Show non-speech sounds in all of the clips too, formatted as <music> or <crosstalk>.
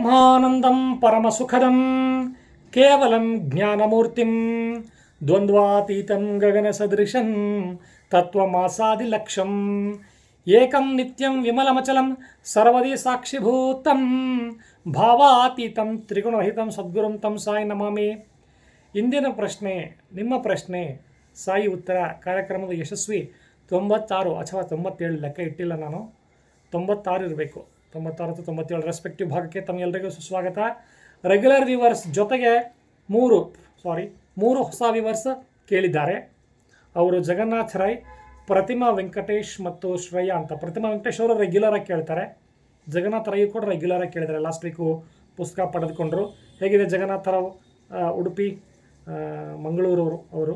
ಬ್ರಹ್ಮಾನಂದಂ ಪರಮಸುಖದಂ ಕೇವಲಂ ಜ್ಞಾನಮೂರ್ತಿಂ ದ್ವಂದ್ವಾತೀತಂ ಗಗನಸದೃಶಂ ತತ್ವಮಾಸಾದಿಲಕ್ಷಂ ಏಕಂ ನಿತ್ಯಂ ವಿಮಲಮಚಲಂ ಸರ್ವದಿ ಸಾಕ್ಷಿಭೂತಂ ಭಾವಾತೀತಂ ತ್ರಿಗುಣರಹಿತಂ ಸದ್ಗುರುಂ ತಂ ಸಾಯಿ ನಮಾಮಿ ಇಂದಿನ ಪ್ರಶ್ನೆ ನಿಮ್ಮ ಪ್ರಶ್ನೆ ಸಾಯಿ ಉತ್ತರ ಕಾರ್ಯಕ್ರಮದ ಯಶಸ್ವಿ ತೊಂಬತ್ತಾರು ಅಥವಾ ತೊಂಬತ್ತೇಳು ಲೆಕ್ಕ ಇಟ್ಟಿಲ್ಲ ನಾನು ತೊಂಬತ್ತಾರು ಇರಬೇಕು ತೊಂಬತ್ತಾರು ಅಥವಾ ತೊಂಬತ್ತೇಳು ರೆಸ್ಪೆಕ್ಟಿವ್ ಭಾಗಕ್ಕೆ ತಮಗೆಲ್ಲರಿಗೂ ಸುಸ್ವಾಗತ. ರೆಗ್ಯುಲರ್ ವ್ಯೂವರ್ಸ್ ಜೊತೆಗೆ ಮೂರು ಸಾರಿ ಮೂರು ಹೊಸ ವ್ಯೂವರ್ಸ್ ಕೇಳಿದ್ದಾರೆ. ಅವರು ಜಗನ್ನಾಥ್ ರೈ, ಪ್ರತಿಮಾ ವೆಂಕಟೇಶ್ ಮತ್ತು ಶ್ರೇಯಾ ಅಂತ. ಪ್ರತಿಮಾ ವೆಂಕಟೇಶ್ ಅವರು ರೆಗ್ಯುಲರ್ ಆಗಿ ಕೇಳ್ತಾರೆ. ಜಗನ್ನಾಥ್ ರೈ ಕೂಡ ರೆಗ್ಯುಲರ್ ಆಗಿ ಕೇಳಿದ್ದಾರೆ. ಲಾಸ್ಟ್ ವೀಕು ಪುಸ್ತಕ ಪಡೆದುಕೊಂಡರು. ಹೇಗಿದೆ ಜಗನ್ನಾಥ ರಾವ್ ಉಡುಪಿ ಮಂಗಳೂರು ಅವರು ಅವರು?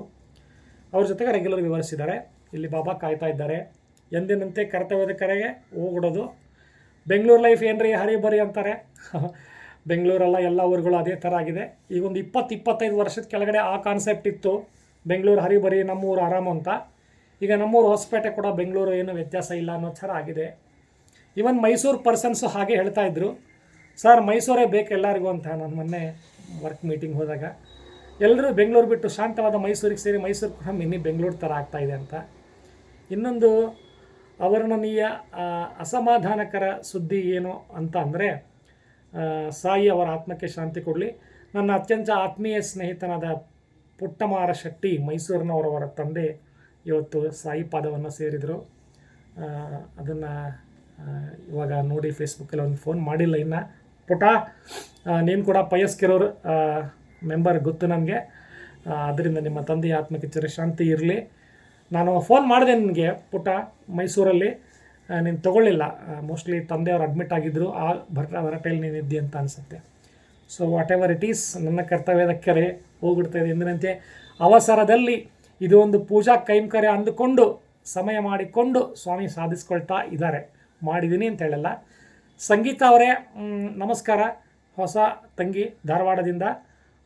ಅವ್ರ ಜೊತೆಗೆ ರೆಗ್ಯುಲರ್ ವಿವರಿಸಿದ್ದಾರೆ ಇಲ್ಲಿ ಬಾಬಾ ಕಾಯ್ತಾ ಇದ್ದಾರೆ. ಎಂದಿನಂತೆ ಕರ್ತವ್ಯದ ಕರೆಗೆ ಹೋಗ್ಬಿಡೋದು. ಬೆಂಗಳೂರು ಲೈಫ್ ಏನ್ರಿ ಹರಿ ಬರಿ ಅಂತಾರೆ? <laughs> ಬೆಂಗಳೂರೆಲ್ಲ ಎಲ್ಲ ಊರುಗಳು ಅದೇ ಥರ ಆಗಿದೆ. ಈಗ ಒಂದು ಇಪ್ಪತ್ತು, ಇಪ್ಪತ್ತೈದು ವರ್ಷದ ಕೆಳಗಡೆ ಆ ಕಾನ್ಸೆಪ್ಟ್ ಇತ್ತು. ಬೆಂಗಳೂರು ಹರಿ ಬರಿ ನಮ್ಮೂರು ಆರಾಮು ಅಂತ. ಈಗ ನಮ್ಮೂರು ಹೊಸಪೇಟೆ ಕೂಡ ಬೆಂಗಳೂರು ಏನು ವ್ಯತ್ಯಾಸ ಇಲ್ಲ ಅನ್ನೋ ಥರ ಆಗಿದೆ. ಇವನ್ ಮೈಸೂರು ಪರ್ಸನ್ಸು ಹಾಗೆ ಹೇಳ್ತಾ ಇದ್ರು. ಸರ್ ಮೈಸೂರೇ ಬೇಕು ಎಲ್ಲರಿಗೂ ಅಂತ ನಾನು ಮೊನ್ನೆ ವರ್ಕ್ ಮೀಟಿಂಗ್ ಹೋದಾಗ. ಎಲ್ಲರೂ ಬೆಂಗಳೂರು ಬಿಟ್ಟು ಶಾಂತವಾದ ಮೈಸೂರಿಗೆ ಸೇರಿ ಮೈಸೂರು ಕೂಡ ಮಿನಿ ಬೆಂಗಳೂರು ಥರ ಆಗ್ತಾ ಇದೆ ಅಂತ. ಇನ್ನೊಂದು ಅವರ್ಣನೀಯ ಅಸಮಾಧಾನಕರ ಸುದ್ದಿ ಏನು ಅಂತ ಅಂದರೆ ಸಾಯಿ ಅವರ ಆತ್ಮಕ್ಕೆ ಶಾಂತಿ ಕೊಡಲಿ. ನನ್ನ ಅತ್ಯಂತ ಆತ್ಮೀಯ ಸ್ನೇಹಿತನಾದ ಪುಟ್ಟಮಾರ ಶೆಟ್ಟಿ, ಮೈಸೂರಿನವರವರ ತಂದೆ, ಇವತ್ತು ಸಾಯಿ ಪಾದವನ್ನು ಸೇರಿದರು. ಅದನ್ನು ಇವಾಗ ನೋಡಿ ಫೇಸ್ಬುಕ್ಕಲ್ಲಿ ಒಂದು ಫೋನ್ ಮಾಡಿಲ್ಲ ಇನ್ನು. ಪುಟ ನೀನು ಕೂಡ ಪಯಸ್ಕಿರೋರು ಮೆಂಬರ್ ಗೊತ್ತು ನನಗೆ. ಅದರಿಂದ ನಿಮ್ಮ ತಂದೆಯ ಆತ್ಮಕ್ಕೆ ಚಿರಶಾಂತಿ ಇರಲಿ. ನಾನು ಫೋನ್ ಮಾಡಿದೆ ನಿನಗೆ ಪುಟ ಮೈಸೂರಲ್ಲಿ. ನೀನು ತೊಗೊಳ್ಳಿಲ್ಲ. ಮೋಸ್ಟ್ಲಿ ತಂದೆಯವರು ಅಡ್ಮಿಟ್ ಆಗಿದ್ದರು ಆ ಭರ ಭರಟೆಯಲ್ಲಿ ನೀನು ಇದ್ದಿ ಅಂತ ಅನಿಸುತ್ತೆ. So what ever it is ನನ್ನ ಕರ್ತವ್ಯದ ಕೆರೆ ಹೋಗ್ಬಿಡ್ತಾ ಇದೆ ಎಂದಿನಂತೆ. ಅವಸರದಲ್ಲಿ ಇದು ಒಂದು ಪೂಜಾ ಕೈಂಕರ್ಯ ಅಂದುಕೊಂಡು, ಸಮಯ ಮಾಡಿಕೊಂಡು ಸ್ವಾಮಿ ಸಾಧಿಸ್ಕೊಳ್ತಾ ಇದ್ದಾರೆ. ಮಾಡಿದ್ದೀನಿ ಅಂತ ಹೇಳಲ್ಲ. ಸಂಗೀತ ಅವರೇ ನಮಸ್ಕಾರ. ಹೊಸ ತಂಗಿ ಧಾರವಾಡದಿಂದ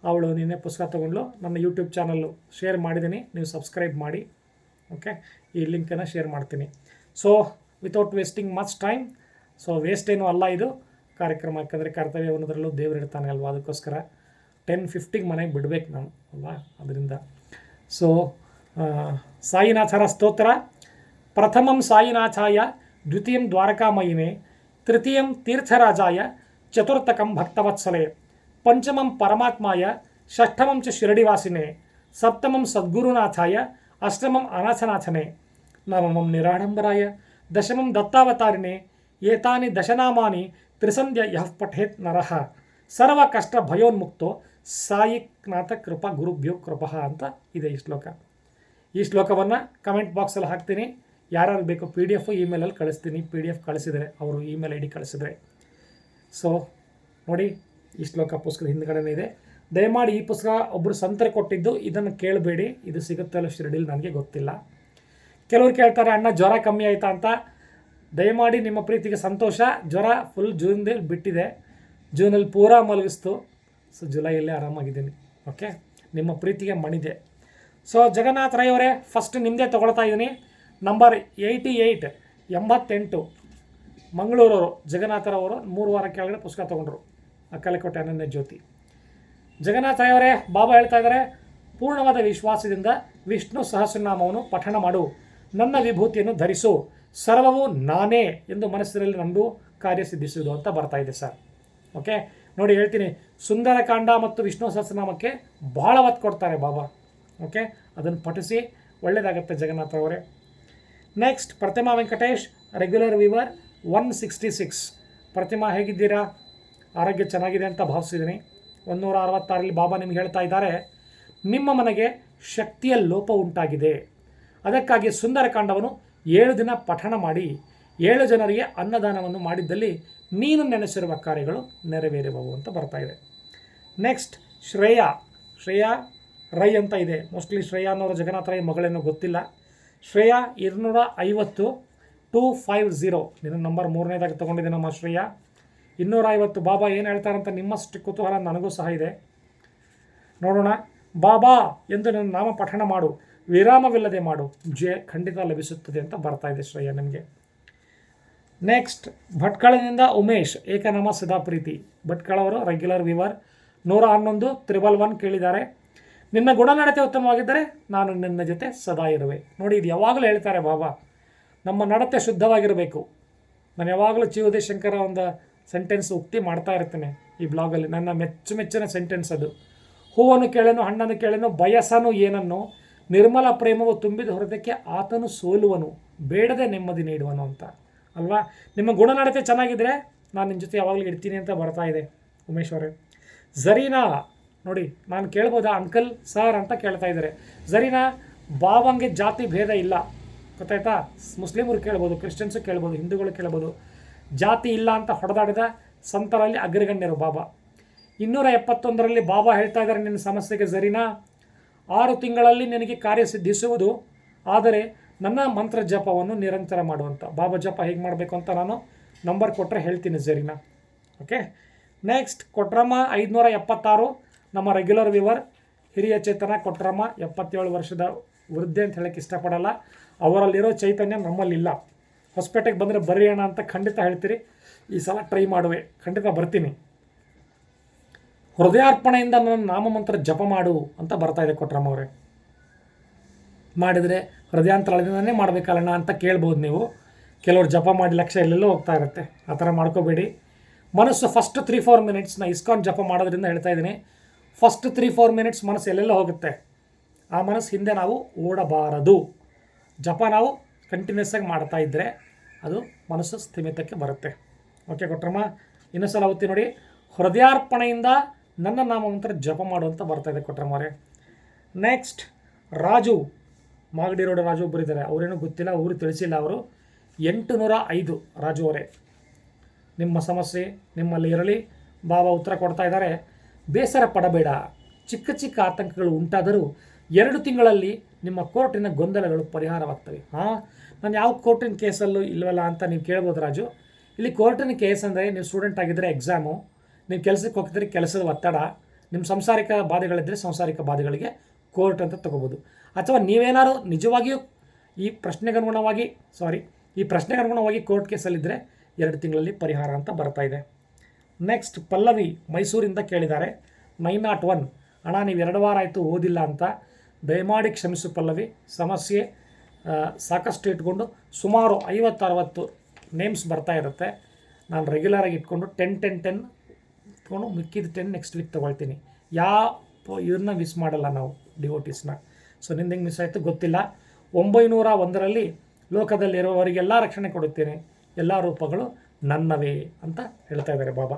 ಅವಳು ನಿನ್ನೆ ಪುಸ್ತಕ ತೊಗೊಂಡ್ಲು ನನ್ನ ಯೂಟ್ಯೂಬ್ ಚಾನಲ್ಲು ಶೇರ್ ಮಾಡಿದ್ದೀನಿ ನೀವು ಸಬ್ಸ್ಕ್ರೈಬ್ ಮಾಡಿ. ಓಕೆ ಈ ಲಿಂಕನ್ನು ಶೇರ್ ಮಾಡ್ತೀನಿ. So without wasting much time so waste ಏನೂ ಅಲ್ಲ ಇದು. ಕಾರ್ಯಕ್ರಮ ಯಾಕಂದರೆ ಕರ್ತವ್ಯ ಅನ್ನೋದ್ರಲ್ಲೂ ದೇವ್ರು ಇರ್ತಾನೆ ಅಲ್ವಾ? ಅದಕ್ಕೋಸ್ಕರ ಟೆನ್ ಫಿಫ್ಟಿಗೆ ಮನೆಗೆ ಬಿಡಬೇಕು ನಾನು, ಅಲ್ವಾ? ಅದರಿಂದ. ಸೊ ಸಾಯಿನಾಥರ ಸ್ತೋತ್ರ. ಪ್ರಥಮಂ ಸಾಯಿನಾಥಾಯ, ದ್ವಿತೀಯಂ ದ್ವಾರಕಾಮಯಿನೇ ತೃತೀಯಂ ತೀರ್ಥರಾಜಾಯ, ಚತುರ್ಥಕಂ ಭಕ್ತವತ್ಸಲೆ, ಪಂಚಮಂ ಪರಮಾತ್ಮಾಯ, ಷಷ್ಠಮಂ ಚ ಶಿರಡಿವಾಸಿನೇ, ಸಪ್ತಮಂ ಸದ್ಗುರುನಾಥಾಯ ಅಷ್ಟಮಂ ಅನಾಸನಾಥನೆ ನವಮಂ ನಿರಾಡಂಬರಾಯ. ದಶಮಂ ದತ್ತಾವತಾರಿಣೆ. ಏತಾನಿ ದಶನಾಮಾನಿ ತ್ರಿಸಂಧ್ಯ ಯಹ ಪಠೇತ್ ನರಃ. ಸರ್ವ ಕಷ್ಟ ಭಯೋನ್ಮುಕ್ತೋ ಸಾಯಿನಾಥ ಕೃಪ ಗುರುಭ್ಯೋ ಕೃಪಃ ಅಂತ ಇದೆ ಈ ಶ್ಲೋಕ. ಈ ಶ್ಲೋಕವನ್ನು ಕಮೆಂಟ್ ಬಾಕ್ಸಲ್ಲಿ ಹಾಕ್ತೀನಿ. ಯಾರ್ಯಾರು ಬೇಕು ಪಿ ಡಿ ಎಫ್ ಇಮೇಲಲ್ಲಿ ಕಳಿಸ್ತೀನಿ. ಪಿ ಡಿ ಎಫ್ ಕಳಿಸಿದರೆ ಅವರು ಇಮೇಲ್ ಐ ಡಿ ಕಳಿಸಿದರೆ. ಸೊ ನೋಡಿ, ಈ ಶ್ಲೋಕ ಪುಸ್ತಕದ ಹಿಂದ್ಗಡೆನೇ ಇದೆ. ದಯಮಾಡಿ ಈ ಪುಸ್ತಕ ಒಬ್ಬರು ಸಂತರೆ ಕೊಟ್ಟಿದ್ದು ಇದನ್ನು ಕೇಳಬೇಡಿ. ಇದು ಸಿಗುತ್ತಲ್ಲ ಶಿರಡಿಲಿ ನನಗೆ ಗೊತ್ತಿಲ್ಲ. ಕೆಲವರು ಕೇಳ್ತಾರೆ, ಅಣ್ಣ, ಜ್ವರ ಕಮ್ಮಿ ಆಯಿತಾ ಅಂತ. ದಯಮಾಡಿ ನಿಮ್ಮ ಪ್ರೀತಿಗೆ ಸಂತೋಷ. ಜ್ವರ ಫುಲ್ ಜೂನ್ದಲ್ಲಿ ಬಿಟ್ಟಿದೆ. ಜೂನಲ್ಲಿ ಪೂರಾ ಮಲಗಿಸ್ತು. ಸೊ ಜುಲೈಯಲ್ಲೇ ಆರಾಮಾಗಿದ್ದೀನಿ. ಓಕೆ ನಿಮ್ಮ ಪ್ರೀತಿಗೆ ಮಣಿದೆ ಸೊ ಜಗನ್ನಾಥ ರೈ ಅವರೇ ಫಸ್ಟ್ ನಿಮ್ಮದೇ ತೊಗೊಳ್ತಾ ಇದ್ದೀನಿ. ನಂಬರ್ ಏಯ್ಟಿ ಏಯ್ಟ್ ಎಂಬತ್ತೆಂಟು, ಮಂಗಳೂರವರು ಜಗನ್ನಾಥರವರು ಮೂರು ವಾರ ಕೆಳಗಡೆ ಪುಸ್ತಕ ತೊಗೊಂಡ್ರು. ಅಕ್ಕಲಕೋಟೆ ಅನನ್ಯ ಜ್ಯೋತಿ. ಜಗನ್ನಾಥ ಅವರೇ, ಬಾಬಾ ಹೇಳ್ತಾ ಇದ್ದಾರೆ, ಪೂರ್ಣವಾದ ವಿಶ್ವಾಸದಿಂದ ವಿಷ್ಣು ಸಹಸ್ರನಾಮವನ್ನು ಪಠಣ ಮಾಡು, ನನ್ನ ವಿಭೂತಿಯನ್ನು ಧರಿಸು, ಸರ್ವವು ನಾನೇ ಎಂದು ಮನಸ್ಸಿನಲ್ಲಿ ನಂದು ಕಾರ್ಯ ಸಿದ್ಧಿಸುವುದು ಅಂತ ಬರ್ತಾ ಇದೆ ಸರ್. ಓಕೆ? ನೋಡಿ ಹೇಳ್ತೀನಿ, ಸುಂದರಕಾಂಡ ಮತ್ತು ವಿಷ್ಣು ಸಹಸ್ರನಾಮಕ್ಕೆ ಭಾಳ ಒತ್ತು ಕೊಡ್ತಾರೆ ಬಾಬಾ. ಓಕೆ? ಅದನ್ನು ಪಠಿಸಿ ಒಳ್ಳೆಯದಾಗುತ್ತೆ ಜಗನ್ನಾಥ ಅವರೇ. Next Prathima Venkatesh regular viewer one sixty six Prathima ಹೇಗಿದ್ದೀರಾ? ಆರೋಗ್ಯ ಚೆನ್ನಾಗಿದೆ ಅಂತ ಭಾವಿಸಿದ್ದೀನಿ. ಒಂದೂರ ಅರವತ್ತಾರಲ್ಲಿ ಬಾಬಾ ನಿಮ್ಗೆ ಹೇಳ್ತಾ ಇದ್ದಾರೆ, ನಿಮ್ಮ ಮನೆಗೆ ಶಕ್ತಿಯ ಲೋಪ ಉಂಟಾಗಿದೆ. ಅದಕ್ಕಾಗಿ ಸುಂದರಕಾಂಡವನ್ನು ಏಳು ದಿನ ಪಠಣ ಮಾಡಿ, ಏಳು ಜನರಿಗೆ ಅನ್ನದಾನವನ್ನು ಮಾಡಿದ್ದಲ್ಲಿ ನೀನು ನೆನೆಸಿರುವ ಕಾರ್ಯಗಳು ನೆರವೇರಬಹುದು ಅಂತ ಬರ್ತಾ ಇದೆ. ನೆಕ್ಸ್ಟ್ ಶ್ರೇಯಾ. ಶ್ರೇಯಾ ರೈ ಅಂತ ಇದೆ. ಮೋಸ್ಟ್ಲಿ ಶ್ರೇಯಾ ಅನ್ನೋರ ಜಗನ್ನಾಥ ರೈ ಮಗಳೇನೋ ಗೊತ್ತಿಲ್ಲ. ಶ್ರೇಯಾ ഇരുന്നൂರ ಐವತ್ತು ಟೂ ಫೈವ್ ಝೀರೋ. ನಿನ್ನ ನಂಬರ್ ಮೂರನೇದಾಗಿ ತೊಗೊಂಡಿದ್ದೀನಿ ನಮ್ಮ ಶ್ರೇಯಾ. ಇನ್ನೂರ ಐವತ್ತು ಬಾಬಾ ಏನು ಹೇಳ್ತಾರಂತ ನಿಮ್ಮಷ್ಟು ಕುತೂಹಲ ನನಗೂ ಸಹ ಇದೆ. ನೋಡೋಣ, ಬಾಬಾ ಎಂದು ನನ್ನ ನಾಮ ಪಠಣ ಮಾಡು, ವಿರಾಮವಿಲ್ಲದೆ ಮಾಡು ಜಯ ಖಂಡಿತ ಲಭಿಸುತ್ತದೆ ಅಂತ ಬರ್ತಾ ಇದೆ ಶ್ರೇಯ ನನಗೆ. ನೆಕ್ಸ್ಟ್ ಭಟ್ಕಳದಿಂದ ಉಮೇಶ್, ಏಕನಾಮ ಸದಾ ಪ್ರೀತಿ ಭಟ್ಕಳವರು ರೆಗ್ಯುಲರ್ ವಿವರ್ ನೂರ ಹನ್ನೊಂದು ತ್ರಿಬಲ್ ಒನ್ ಕೇಳಿದ್ದಾರೆ. ನಿನ್ನ ಗುಣನಡತೆ ಉತ್ತಮವಾಗಿದ್ದರೆ ನಾನು ನಿನ್ನ ಜೊತೆ ಸದಾ ಇರುವೆ. ನೋಡಿ, ಇದು ಯಾವಾಗಲೂ ಹೇಳ್ತಾರೆ ಬಾಬಾ, ನಮ್ಮ ನಡತೆ ಶುದ್ಧವಾಗಿರಬೇಕು. ನಾನು ಯಾವಾಗಲೂ ಚಿ ಶಂಕರ ಒಂದು ಸೆಂಟೆನ್ಸ್ ಉಕ್ತಿ ಮಾಡ್ತಾ ಇರ್ತೇನೆ ಈ ಬ್ಲಾಗಲ್ಲಿ ನನ್ನ ಮೆಚ್ಚುಮೆಚ್ಚಿನ ಸೆಂಟೆನ್ಸ್ ಅದು. ಹೂವನ್ನು ಕೇಳೇನು, ಹಣ್ಣನ್ನು ಕೇಳೇನು, ಬಯಸನು ಏನನ್ನು, ನಿರ್ಮಲ ಪ್ರೇಮವು ತುಂಬಿದ ಹೊರದಕ್ಕೆ ಆತನು ಸೋಲುವನು, ಬೇಡದೆ ನೆಮ್ಮದಿ ನೀಡುವನು ಅಂತ. ಅಲ್ವಾ? ನಿಮ್ಮ ಗುಣನಡತೆ ಚೆನ್ನಾಗಿದ್ದರೆ ನಾನು ನಿಮ್ಮ ಜೊತೆ ಯಾವಾಗಲೂ ಇರ್ತೀನಿ ಅಂತ ಬರ್ತಾ ಇದೆ ಉಮೇಶ್ ಅವರೇ. ಝರೀನಾ, ನೋಡಿ, ನಾನು ಕೇಳ್ಬೋದಾ ಅಂಕಲ್ ಸರ್ ಅಂತ ಕೇಳ್ತಾ ಇದ್ದಾರೆ. ಝರೀನಾ ಬಾವಂಗೆ ಜಾತಿ ಭೇದ ಇಲ್ಲ. ಗೊತ್ತಾಯ್ತಾ? ಮುಸ್ಲಿಮರು ಕೇಳ್ಬೋದು, ಕ್ರಿಶ್ಚಿಯನ್ಸು ಕೇಳ್ಬೋದು, ಹಿಂದೂಗಳು ಕೇಳ್ಬೋದು. ಜಾತಿ ಇಲ್ಲ ಅಂತ ಹೊಡೆದಾಡಿದ ಸಂತರಲ್ಲಿ ಅಗ್ರಗಣ್ಯರು ಬಾಬಾ. ಇನ್ನೂರ ಎಪ್ಪತ್ತೊಂದರಲ್ಲಿ ಬಾಬಾ ಹೇಳ್ತಾ ಇದ್ದಾರೆ, ನಿನ್ನ ಸಮಸ್ಯೆಗೆ ಸರಿನಾ? ಆರು ತಿಂಗಳಲ್ಲಿ ನಿನಗೆ ಕಾರ್ಯ ಸಿದ್ಧಿಸುವುದು, ಆದರೆ ನನ್ನ ಮಂತ್ರ ಜಪವನ್ನು ನಿರಂತರ ಮಾಡುವಂಥ ಬಾಬಾ ಜಪ ಹೇಗೆ ಮಾಡಬೇಕು ಅಂತ ನಾನು ನಂಬರ್ ಕೊಟ್ಟರೆ ಹೇಳ್ತೀನಿ ಸರಿನಾ? ಓಕೆ? ನೆಕ್ಸ್ಟ್ ಕೊಟ್ರಮ್ಮ ಐದುನೂರ ಎಪ್ಪತ್ತಾರು ನಮ್ಮ ರೆಗ್ಯುಲರ್ ವಿವರ್ ಹಿರಿಯ ಚೇತನ ಕೊಟ್ರಮ್ಮ ಎಪ್ಪತ್ತೇಳು ವರ್ಷದ ವೃದ್ಧೆ ಅಂತ ಹೇಳಕ್ಕೆ ಇಷ್ಟಪಡಲ್ಲ. ಅವರಲ್ಲಿರೋ ಚೈತನ್ಯ ನಮ್ಮಲ್ಲಿಲ್ಲ. ಹೊಸಪೇಟೆಗೆ ಬಂದರೆ ಬರ್ರಿ ಅಣ್ಣ ಅಂತ ಖಂಡಿತ ಹೇಳ್ತೀರಿ. ಈ ಸಲ ಟ್ರೈ ಮಾಡುವೆ. ಖಂಡಿತ ಬರ್ತೀನಿ. ಹೃದಯಾರ್ಪಣೆಯಿಂದ ನನ್ನ ನಾಮಮಂತ್ರ ಜಪ ಮಾಡು ಅಂತ ಬರ್ತಾ ಇದೆ ಕೊಟ್ರಮ್ಮ ಅವರೇ. ಮಾಡಿದರೆ ಹೃದಯಾಂತರದಿಂದನೇ ಮಾಡಬೇಕಲ್ಲಣ್ಣ ಅಂತ ಕೇಳ್ಬೋದು ನೀವು. ಕೆಲವರು ಜಪ ಮಾಡಿ ಲಕ್ಷ ಎಲ್ಲೆಲ್ಲೋ ಹೋಗ್ತಾ ಇರುತ್ತೆ. ಆ ಥರ ಮಾಡ್ಕೋಬೇಡಿ. ಮನಸ್ಸು ಫಸ್ಟ್ ತ್ರೀ ಫೋರ್ ಮಿನಿಟ್ಸ್ನ ಇಸ್ಕಾನ್ ಜಪ ಮಾಡೋದ್ರಿಂದ ಹೇಳ್ತಾ ಇದ್ದೀನಿ. ಫಸ್ಟ್ ತ್ರೀ ಫೋರ್ ಮಿನಿಟ್ಸ್ ಮನಸ್ಸು ಎಲ್ಲೆಲ್ಲೋ ಹೋಗುತ್ತೆ. ಆ ಮನಸ್ಸು ಹಿಂದೆ ನಾವು ಓಡಬಾರದು. ಜಪ ನಾವು ಕಂಟಿನ್ಯೂಸ್ ಆಗಿ ಮಾಡ್ತಾ ಇದ್ದರೆ ಅದು ಮನಸ್ಸು ಸ್ಥಿಮಿತಕ್ಕೆ ಬರುತ್ತೆ. ಓಕೆ ಕೊಟ್ರಮ್ಮ ಇನ್ನೊಂದು ಸಲ ಓದ್ತೀನಿ ನೋಡಿ, ಹೃದಯಾರ್ಪಣೆಯಿಂದ ನನ್ನ ನಾಮವಂತರ ಜಪ ಮಾಡುವಂಥ ಬರ್ತಾ ಇದೆ ಕೊಟ್ರಮ್ಮವ್ರೆ ನೆಕ್ಸ್ಟ್ ರಾಜು, ಮಾಗಡಿ ರೋಡ್ ರಾಜು ಬರೀತಾರೆ ಇದ್ದಾರೆ. ಅವರೇನು ಗೊತ್ತಿಲ್ಲ, ಊರು ತಿಳಿಸಿಲ್ಲ ಅವರು. ಎಂಟು ನೂರ ಐದು ರಾಜು ಅವರೇ. ನಿಮ್ಮ ಸಮಸ್ಯೆ ನಿಮ್ಮಲ್ಲಿ ಇರಲಿ. ಬಾಬಾ ಉತ್ತರ ಕೊಡ್ತಾ ಇದ್ದಾರೆ. ಬೇಸರ ಪಡಬೇಡ. ಚಿಕ್ಕ ಚಿಕ್ಕ ಆತಂಕಗಳು ಉಂಟಾದರೂ ಎರಡು ತಿಂಗಳಲ್ಲಿ ನಿಮ್ಮ ಕೋರ್ಟಿನ ಗೊಂದಲಗಳು ಪರಿಹಾರವಾಗ್ತವೆ. ಹಾಂ, ನಾನು ಯಾವ ಕೋರ್ಟಿನ ಕೇಸಲ್ಲೂ ಇಲ್ವಲ್ಲ ಅಂತ ನೀವು ಕೇಳ್ಬೋದು ರಾಜು. ಇಲ್ಲಿ ಕೋರ್ಟಿನ ಕೇಸ್ ಅಂದರೆ ನೀವು ಸ್ಟೂಡೆಂಟ್ ಆಗಿದ್ದರೆ ಎಕ್ಸಾಮು ನೀವು ಕೆಲಸಕ್ಕೆ ಹೋಗ್ತಿದ್ರೆ ಕೆಲಸದ ಒತ್ತಡ, ನಿಮ್ಮ ಸಂಸಾರಿಕ ಬಾಧೆಗಳಿದ್ದರೆ ಸಂಸಾರಿಕ ಬಾಧೆಗಳಿಗೆ ಕೋರ್ಟ್ ಅಂತ ತಗೋಬೋದು. ಅಥವಾ ನೀವೇನಾದ್ರು ನಿಜವಾಗಿಯೂ ಈ ಪ್ರಶ್ನೆಗನುಗುಣವಾಗಿ ಸಾರಿ ಈ ಪ್ರಶ್ನೆಗನುಗುಣವಾಗಿ ಕೋರ್ಟ್ ಕೇಸಲ್ಲಿದ್ದರೆ ಎರಡು ತಿಂಗಳಲ್ಲಿ ಪರಿಹಾರ ಅಂತ ಬರ್ತಾ ಇದೆ. ನೆಕ್ಸ್ಟ್ ಪಲ್ಲವಿ ಮೈಸೂರಿಂದ ಕೇಳಿದ್ದಾರೆ. Nine nought one. ಅಣ್ಣ, ನೀವು ಎರಡು ವಾರ ಆಯಿತು ಓದಿಲ್ಲ ಅಂತ ದಯಮಾಡಿ ಕ್ಷಮಿಸು ಪಲ್ಲವಿ. ಸಮಸ್ಯೆ ಸಾಕಷ್ಟು ಇಟ್ಕೊಂಡು ಸುಮಾರು ಐವತ್ತು ಅರವತ್ತು ನೇಮ್ಸ್ ಬರ್ತಾ ಇರುತ್ತೆ. ನಾನು ರೆಗ್ಯುಲರಾಗಿ ಇಟ್ಕೊಂಡು ಟೆನ್ ಟೆನ್ ಟೆನ್ ಇಟ್ಕೊಂಡು ಮಿಕ್ಕಿದ ಟೆನ್ ನೆಕ್ಸ್ಟ್ ವೀಕ್ ತೊಗೊಳ್ತೀನಿ. ಯಾವ ಇವ್ರನ್ನ ಮಿಸ್ ಮಾಡಲ್ಲ ನಾವು ಡಿವೋಟೀಸ್ನ ಸೊ ನಿಂದ ಹೆಂಗೆ ಮಿಸ್ ಆಯಿತು ಗೊತ್ತಿಲ್ಲ. ಒಂಬೈನೂರ ಒಂದರಲ್ಲಿ ಲೋಕದಲ್ಲಿರುವವರಿಗೆಲ್ಲ ರಕ್ಷಣೆ ಕೊಡುತ್ತೇನೆ. ಎಲ್ಲ ರೂಪಗಳು ನನ್ನವೇ ಅಂತ ಹೇಳ್ತಾ ಇದ್ದಾರೆ Baba.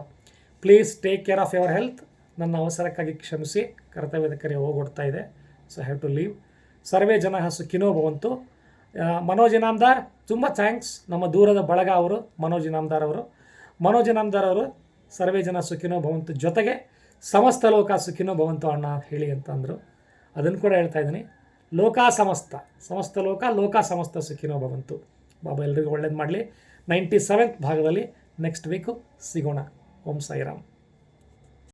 Please take care of your health ನನ್ನ ಅವಸರಕ್ಕಾಗಿ ಕ್ಷಮಿಸಿ. ಕರ್ತವ್ಯದ ಕರೆ ಹೋಗೊಡ್ತಾ ಇದೆ. ಸೊ ಹ್ಯಾವ್ ಟು ಲೀವ್ ಸರ್ವೇ ಜನ ಸುಖಿನೋ ಭವಂತು. ಮನೋಜ್ ಇನಾಮ್ದಾರ್, ತುಂಬ ಥ್ಯಾಂಕ್ಸ್ ನಮ್ಮ ದೂರದ ಬಳಗ ಅವರು, ಮನೋಜ್ ಇನಾಮ್ದಾರ್ ಅವರು. ಮನೋಜ್ ಇನಾಮ್ದಾರ್ ಅವರು, ಸರ್ವೇ ಜನ ಸುಖಿನೋ ಭವಂತು ಜೊತೆಗೆ ಸಮಸ್ತ ಲೋಕ ಸುಖಿನೋ ಭವಂತು ಅಣ್ಣ ಹೇಳಿ ಅಂತ ಅಂದರು. ಅದನ್ನು ಕೂಡ ಹೇಳ್ತಾ ಇದ್ದೀನಿ. ಲೋಕ ಸಮಸ್ತ. ಸಮಸ್ತ ಲೋಕ ಲೋಕ ಸಮಸ್ತ ಸುಖಿನೋ ಭವಂತು. ಬಾಬಾ, ಎಲ್ರಿಗೂ ಒಳ್ಳೇದು ಮಾಡಲಿ. ನೈಂಟಿ ಸೆವೆಂತ್ ಭಾಗದಲ್ಲಿ ನೆಕ್ಸ್ಟ್ ವೀಕು ಸಿಗೋಣ. ಓಂ ಸಾಯಿರಾಮ್.